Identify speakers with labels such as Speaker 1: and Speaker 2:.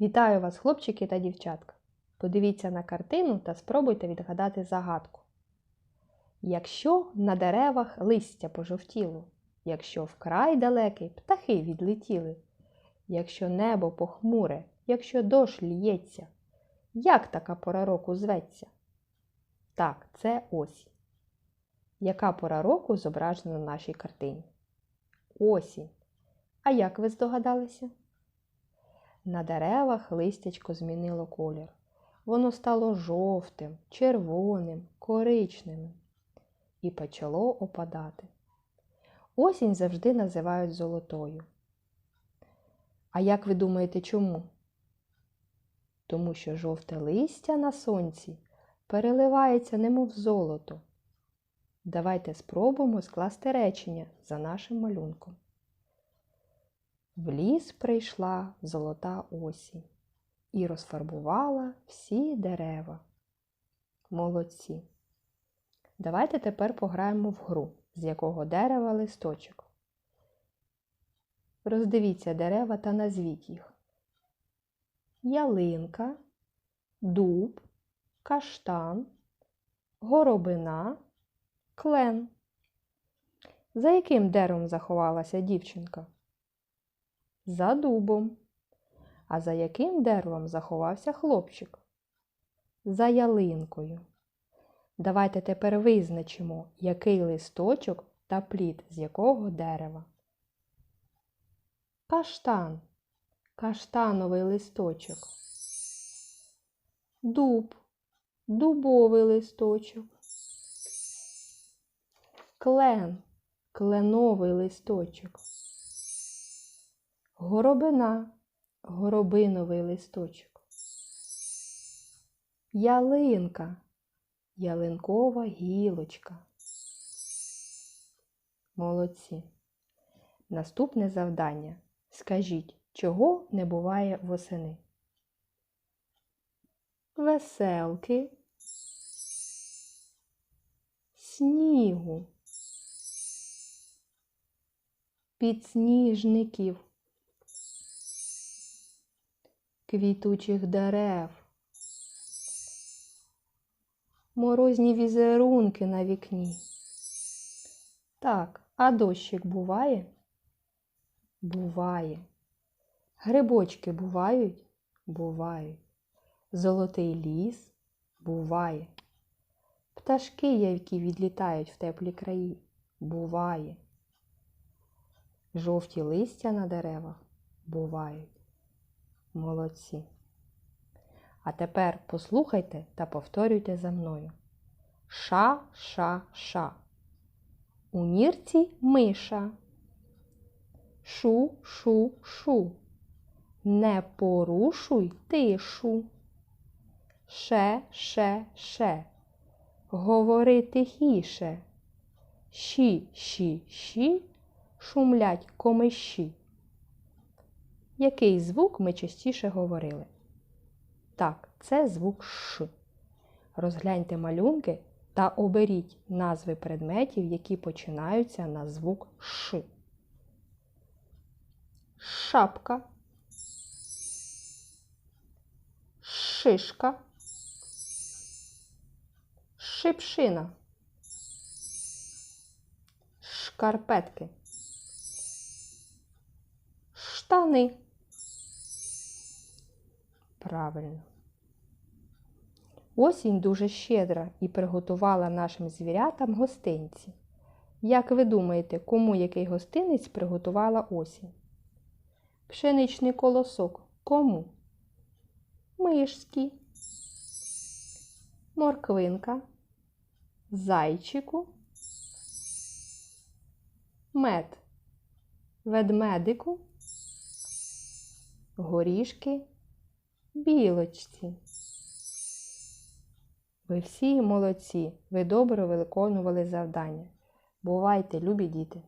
Speaker 1: Вітаю вас, хлопчики та дівчатка. Подивіться на картину та спробуйте відгадати загадку. Якщо на деревах листя пожовтіло, якщо вкрай далекий птахи відлетіли, якщо небо похмуре, якщо дощ лється, як така пора року зветься? Так, це осінь. Яка пора року зображена на нашій картині? Осінь. А як ви здогадалися? На деревах листячко змінило колір. Воно стало жовтим, червоним, коричневим і почало опадати. Осінь завжди називають золотою. А як ви думаєте, чому? Тому що жовте листя на сонці переливається немов золото. Давайте спробуємо скласти речення за нашим малюнком. В ліс прийшла золота осінь і розфарбувала всі дерева. Молодці. Давайте тепер пограємо в гру, з якого дерева листочок. Роздивіться дерева та назвіть їх. Ялинка, дуб, каштан, горобина, клен. За яким деревом заховалася дівчинка? За дубом. А за яким деревом заховався хлопчик? За ялинкою. Давайте тепер визначимо, який листочок та плід з якого дерева. Каштан. Каштановий листочок. Дуб. Дубовий листочок. Клен. Кленовий листочок. Горобина, горобиновий листочок. Ялинка, ялинкова гілочка. Молодці. Наступне завдання. Скажіть, чого не буває восени? Веселки, снігу, підсніжників квітучих дерев, морозні візерунки на вікні. Так, а дощик буває? Буває. Грибочки бувають? Бувають. Золотий ліс буває. Пташки, які відлітають в теплі краї, буває. Жовті листя на деревах бувають. Молодці. А тепер послухайте та повторюйте за мною. Ша, ша, ша. У нірці миша. Шу, шу, шу. Не порушуй тишу. Ше, ше, ше. Говори тихіше. Щі, щі, щі. Шумлять комиші. Який звук ми частіше говорили? Так, це звук Ш. Розгляньте малюнки та оберіть назви предметів, які починаються на звук Ш. Шапка, шишка, шипшина, шкарпетки штани. Правильно. Осінь дуже щедра і приготувала нашим звірятам гостинці. Як ви думаєте, кому який гостинець приготувала осінь? Пшеничний колосок. Кому? Мишський, морквинка, зайчику, мед, ведмедику горішки, білочці. Ви всі молодці, ви добре виконували завдання. Бувайте, любі діти!